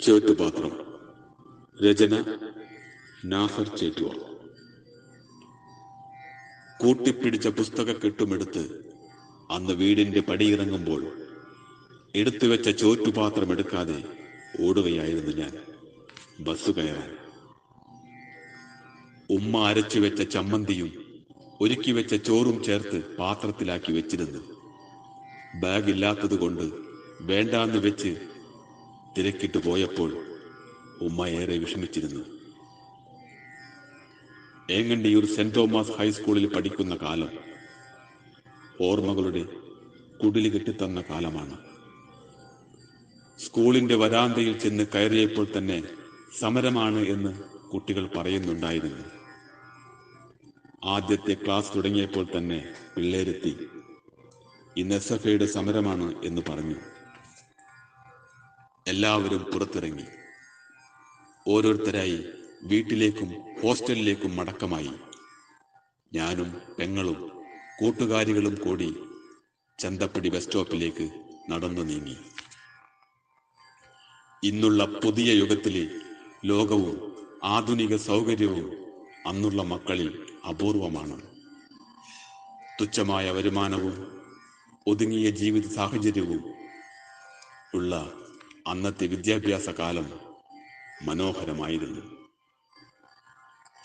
ചേട്ടുപാത്രം രചന നാഫർ ചേറ്റുവ. കൂട്ടിപ്പിടിച്ച പുസ്തക കെട്ടുമെടുത്ത് അന്ന് വീടിന്റെ പടിയിറങ്ങുമ്പോൾ എടുത്തു വെച്ച ചോറ്റുപാത്രം എടുക്കാതെ ഓടുകയായിരുന്നു ഞാൻ. ബസ് കയറാൻ. ഉമ്മ അരച്ചു വെച്ച ചമ്മന്തിയും ഒരുക്കി വെച്ച ചോറും ചേർത്ത് പാത്രത്തിലാക്കി വെച്ചിരുന്നു. ബാഗ് ഇല്ലാത്തത് കൊണ്ട് വേണ്ടാന്ന് വെച്ച് തിരക്കിട്ട് പോയപ്പോൾ ഉമ്മ ഏറെ വിഷമിച്ചിരുന്നു. ഏങ്ങണ്ടിയൂർ സെന്റ് തോമസ് ഹൈസ്കൂളിൽ പഠിക്കുന്ന കാലം ഓർമ്മകളുടെ കുടിൽ കെട്ടിത്തന്ന കാലമാണ്. സ്കൂളിന്റെ വരാന്തയിൽ ചെന്ന് കയറിയപ്പോൾ തന്നെ സമരമാണ് എന്ന് കുട്ടികൾ പറയുന്നുണ്ടായിരുന്നു. ആദ്യത്തെ ക്ലാസ് തുടങ്ങിയപ്പോൾ തന്നെ പിള്ളേരെത്തി ഇന്ന് എസ് എഫ് ഐയുടെ സമരമാണ് എന്ന് പറഞ്ഞു. എല്ലാവരും പുറത്തിറങ്ങി. ഓരോരുത്തരായി വീട്ടിലേക്കും ഹോസ്റ്റലിലേക്കും മടക്കമായി. ഞാനും പെങ്ങളും കൂട്ടുകാരികളും കൂടി ചന്തപ്പടി ബസ് സ്റ്റോപ്പിലേക്ക് നടന്നു നീങ്ങി. ഇന്നുള്ള പുതിയ യുഗത്തിലെ ലോകവും ആധുനിക സൗകര്യവും അന്നുള്ള മക്കളിൽ അപൂർവമാണ്. തുച്ഛമായ വരുമാനവും ഒതുങ്ങിയ ജീവിത സാഹചര്യവും ഉള്ള അന്നത്തെ വിദ്യാഭ്യാസ കാലം മനോഹരമായിരുന്നു.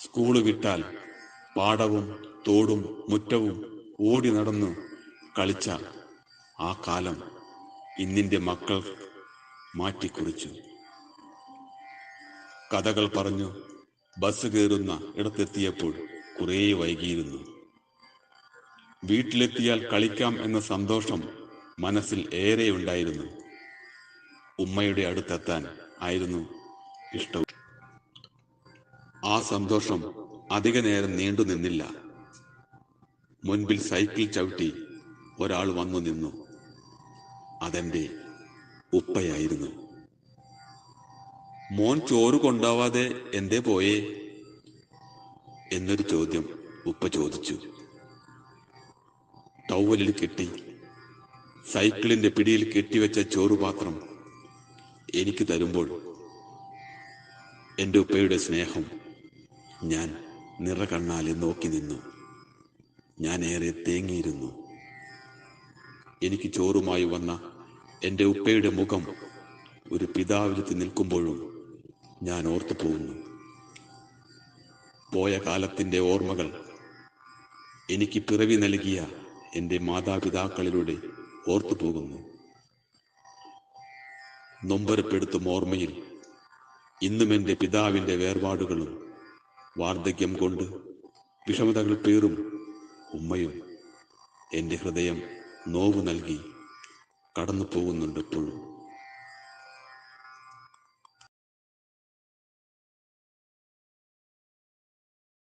സ്കൂൾ വിട്ടാൽ പാടവും തോടും മുറ്റവും ഓടി നടന്ന് കളിച്ച ആ കാലം ഇന്നിന്റെ മക്കൾ മാറ്റിക്കുറിച്ചു. കഥകൾ പറഞ്ഞു ബസ് കയറുന്ന ഇടത്തെത്തിയപ്പോൾ കുറേ വൈകിയിരുന്നു. വീട്ടിലെത്തിയാൽ കളിക്കാം എന്ന സന്തോഷം മനസ്സിൽ ഏറെ ഉണ്ടായിരുന്നു ഉമ്മയുടെ അടുത്തെത്താൻ ആയിരുന്നു ഇഷ്ടം. ആ സന്തോഷം അധിക നേരം നീണ്ടു നിന്നില്ല. മുൻപിൽ സൈക്കിൾ ചവിട്ടി ഒരാൾ വന്നു നിന്നു. അതെന്റെ ഉപ്പയായിരുന്നു. മോൻ ചോറ് കൊണ്ടാവാതെ എന്തേ പോയേ? എന്നൊരു ചോദ്യം ഉപ്പ ചോദിച്ചു. ടൗവലിൽ കെട്ടി സൈക്കിളിന്റെ പിടിയിൽ കെട്ടിവെച്ച ചോറുപാത്രം എനിക്ക് തരുമ്പോൾ എന്റെ ഉപ്പയുടെ സ്നേഹം ഞാൻ നിറ കണ്ണാലെ നോക്കി നിന്നു. ഞാൻ ഏറെ തേങ്ങിയിരുന്നു. എനിക്ക് ചോറുമായി വന്ന എന്റെ ഉപ്പയുടെ മുഖം ഒരു പിതാവിലെത്തി നിൽക്കുമ്പോഴും ഞാൻ ഓർത്തു പോകുന്നു. പോയ കാലത്തിന്റെ ഓർമ്മകൾ എനിക്ക് പിറവി നൽകിയ എന്റെ മാതാപിതാക്കളിലൂടെ ഓർത്തു പോകുന്നു. നൊമ്പരപ്പെടുത്തും ഓർമ്മയിൽ ഇന്നും എന്റെ പിതാവിന്റെ വേർപാടുകളും വാർദ്ധക്യം കൊണ്ട് വിഷമതകൾ പേറും ഉമ്മയും എന്റെ ഹൃദയം നോവ് നൽകി കടന്നു പോകുന്നുണ്ട് ഇപ്പോഴും.